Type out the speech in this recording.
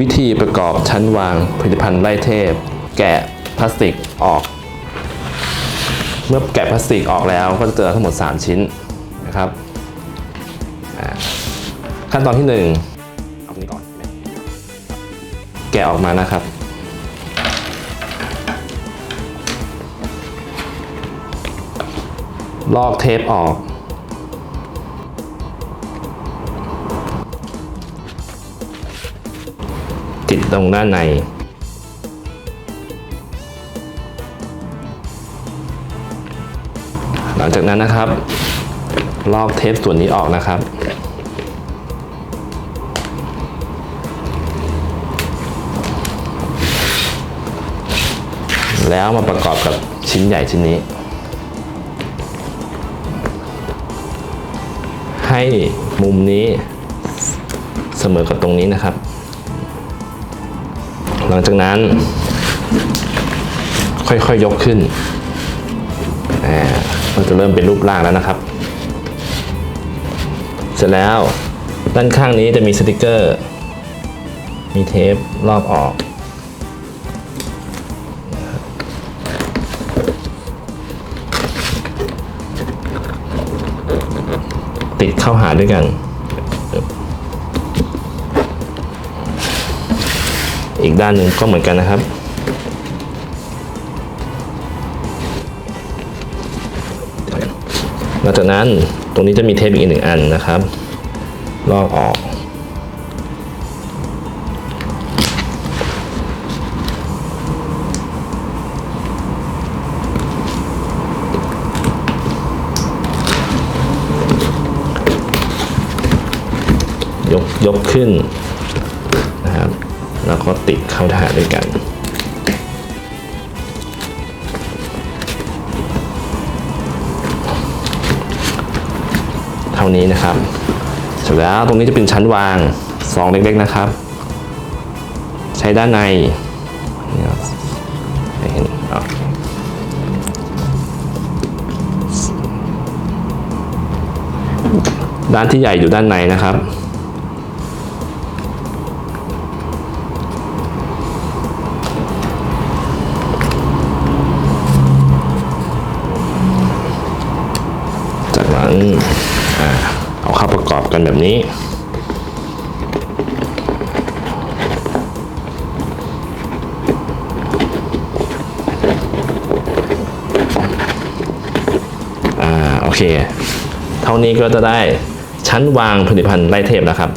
วิธีประกอบชั้นวางผลิตภัณฑ์ไล่เทพ แกะพลาสติกออก เมื่อแกะพลาสติกออกแล้วก็จะเจอทั้งหมด 3 ชิ้นนะครับขั้นตอนที่1เอานี้ก่อน แกะออกมานะครับ ลอกเทปออก ติดตรงด้านในหลังจากนั้นนะครับ ลอกเทปส่วนนี้ออกนะครับ แล้วมาประกอบกับชิ้นใหญ่ชิ้นนี้ ให้มุมนี้เสมอกับตรงนี้นะครับ หลังจากนั้น ค่อยๆยยกขึ้นอ่ามันจะเริ่มเป็นรูปร่างแล้วนะครับ เสร็จแล้วด้านข้างนี้จะมีสติกเกอร์ มีเทปรอบออก ติดเข้าหาด้วยกัน อีกด้านหนึ่งก็เหมือนกันนะครับ หลังจากนั้นตรงนี้จะมีเทปอีกหนึ่งอันนะครับลอกออกยกยกขึ้นนะครับ แล้วก็ติดเข้าถ่านด้วยกัน เท่านี้นะครับเสร็จแล้วตรงนี้จะเป็นชั้นวางซองเล็กๆนะครับ ใช้ด้านในเห็นด้านที่ใหญ่อยู่ด้านในนะครับ จากนั้นอ่าเอาเข้าประกอบกันแบบนี้อ่าโอเค เท่านี้ก็จะได้ชั้นวางผลิตภัณฑ์ไล่เทพนะครับ